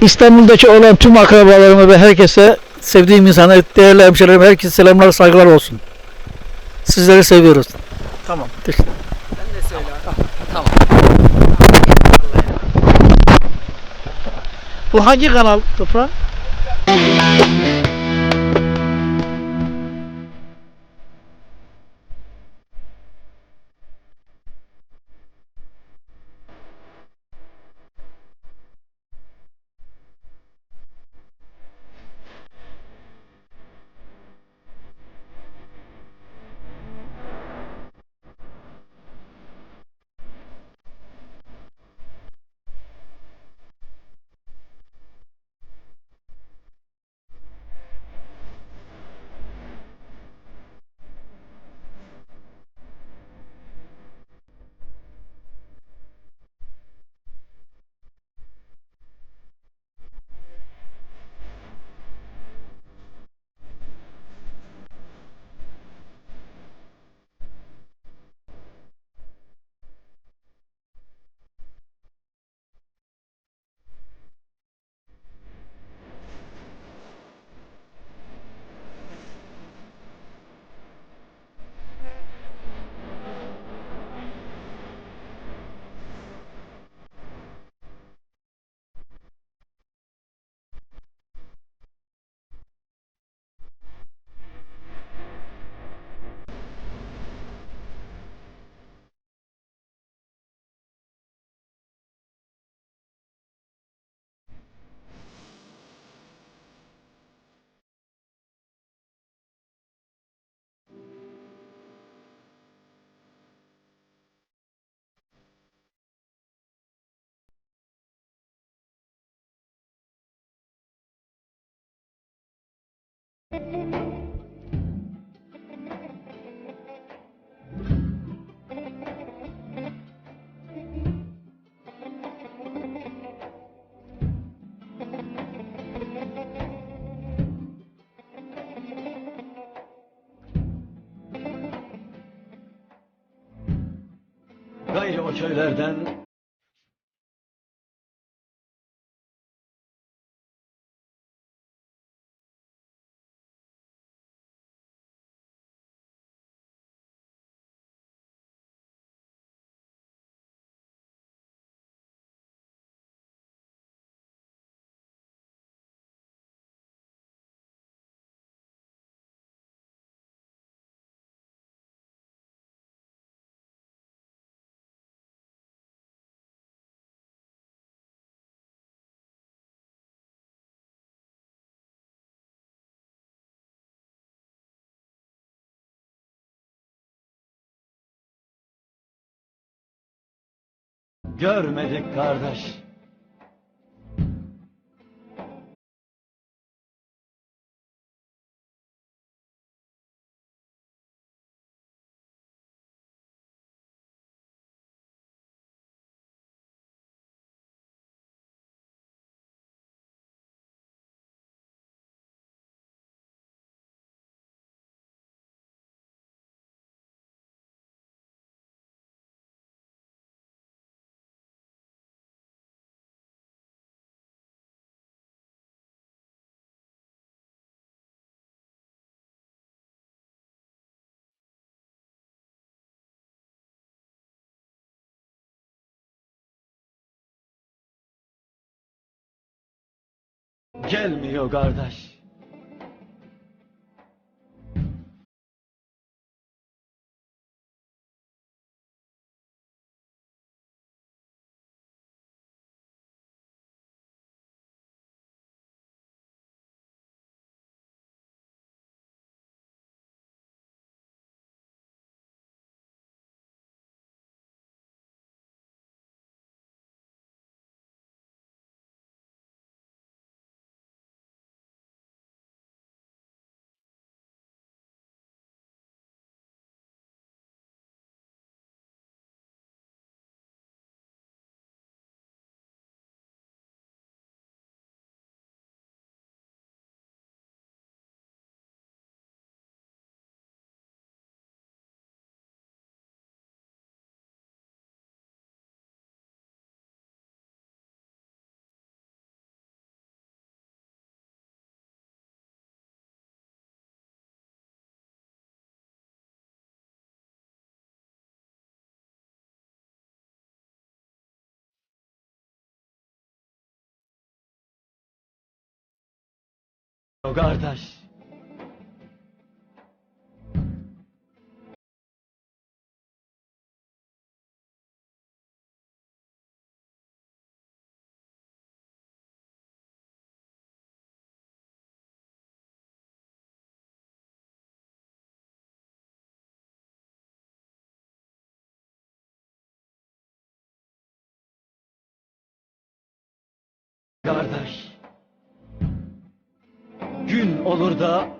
İstanbul'daki olan tüm akrabalarıma ve herkese, sevdiğim insana, değerli hemşehrilerime herkese selamlar, saygılar olsun. Sizleri seviyoruz. Tamam. Teşekkür Sen de söyle abi. Tamam. Bu hangi kanal toprağım? Gayrı o köylerden görmedik kardeş. Gelmiyor kardeş. Kardeş. Kardeş olur da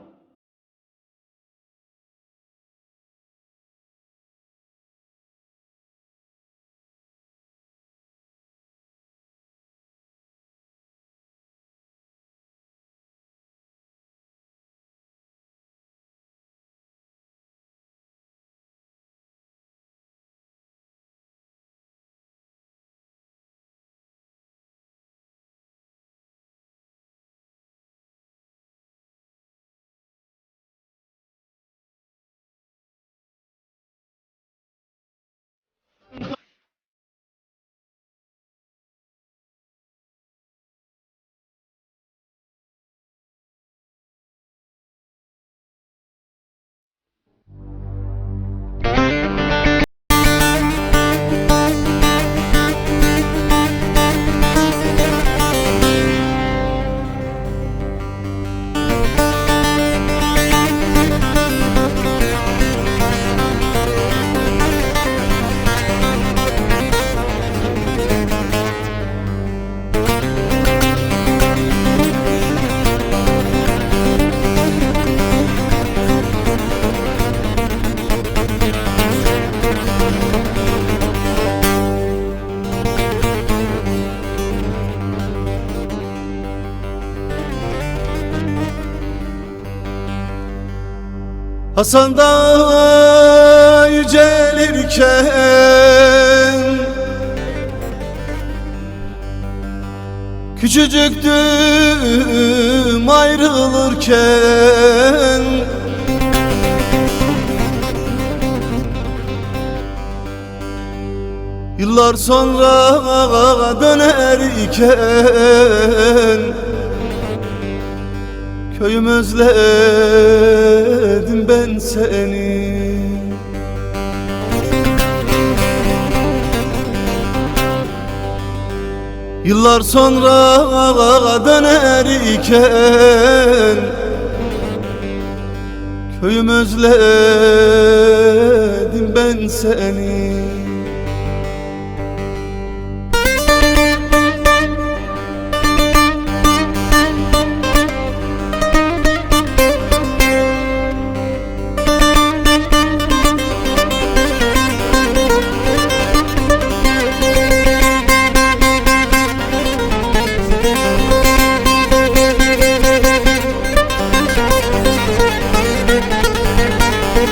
Hasan Dağı yücelirken Küçücüktüm ayrılırken Yıllar sonra dönerken Köyüm özledim ben seni. Yıllar sonra dönerken Köyüm özledim ben seni